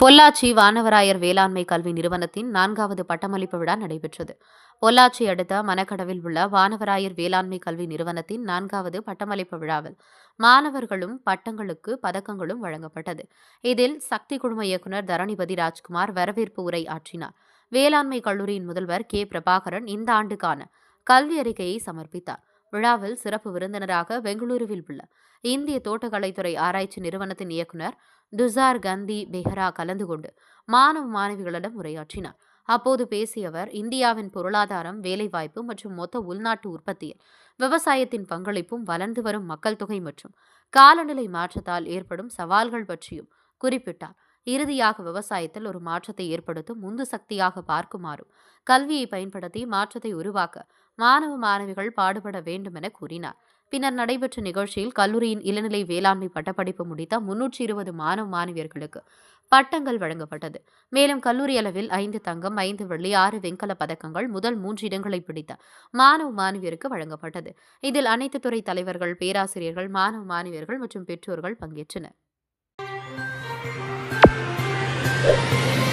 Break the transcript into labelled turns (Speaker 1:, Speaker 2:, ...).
Speaker 1: பொள்ளாச்சி வானவராயர் வேளாண்மை கல்வி நிறுவனத்தின் நான்காவது பட்டமளிப்பு விழா நடைபெற்றது. பொள்ளாச்சி அடுத்த மணக்கடவில் உள்ள வானவராயர் வேளாண்மை கல்வி நிறுவனத்தின் நான்காவது பட்டமளிப்பு விழாவில் மாணவர்களும் பட்டங்களுக்கு பதக்கங்களும் வழங்கப்பட்டது. இதில் சக்தி குழும இயக்குநர் தரணிபதி ராஜ்குமார் வரவேற்பு உரை ஆற்றினார். வேளாண்மை கல்லூரியின் முதல்வர் கே. பிரபாகரன் இந்த ஆண்டுக்கான கல்வி அறிக்கையை சமர்ப்பித்தார். விழாவில் சிறப்பு விருந்தினராக பெங்களூருவில் உள்ள இந்திய தோட்டக்கலைத்துறை ஆராய்ச்சி நிறுவனத்தின் இயக்குனர் துசார் கந்தி பெஹ்ரா கலந்து கொண்டு மாணவ மாணவிகளிடம் உரையாற்றினார். அப்போது பேசிய அவர் இந்தியாவின் பொருளாதாரம் வேலைவாய்ப்பு மற்றும் மொத்த உள்நாட்டு உற்பத்தியில் விவசாயத்தின் பங்களிப்பும் வளர்ந்து வரும் மக்கள் தொகை மற்றும் காலநிலை மாற்றத்தால் ஏற்படும் சவால்கள் பற்றியும் குறிப்பிட்டார். இறுதியாக விவசாயத்தில் ஒரு மாற்றத்தை ஏற்படுத்தும் உந்து சக்தியாக பார்க்குமாறும் கல்வியை பயன்படுத்தி மாற்றத்தை உருவாக்க மாணவ மாணவிகள் பாடுபட வேண்டும் என கூறினார். பின்னர் நடைபெற்ற நிகழ்ச்சியில் கல்லூரியின் இளநிலை வேளாண்மை பட்டப்படிப்பு முடித்த முன்னூற்றி இருபது மாணவ மாணவியர்களுக்கு பட்டங்கள் வழங்கப்பட்டது. மேலும் கல்லூரி அளவில் ஐந்து தங்கம் ஐந்து வெள்ளி ஆறு வெண்கல பதக்கங்கள் முதல் மூன்று இடங்களை பிடித்த மாணவ மாணவியருக்கு வழங்கப்பட்டது. இதில் அனைத்து துறை தலைவர்கள் பேராசிரியர்கள் மாணவ மாணவியர்கள் மற்றும் பெற்றோர்கள் பங்கேற்றனர். Música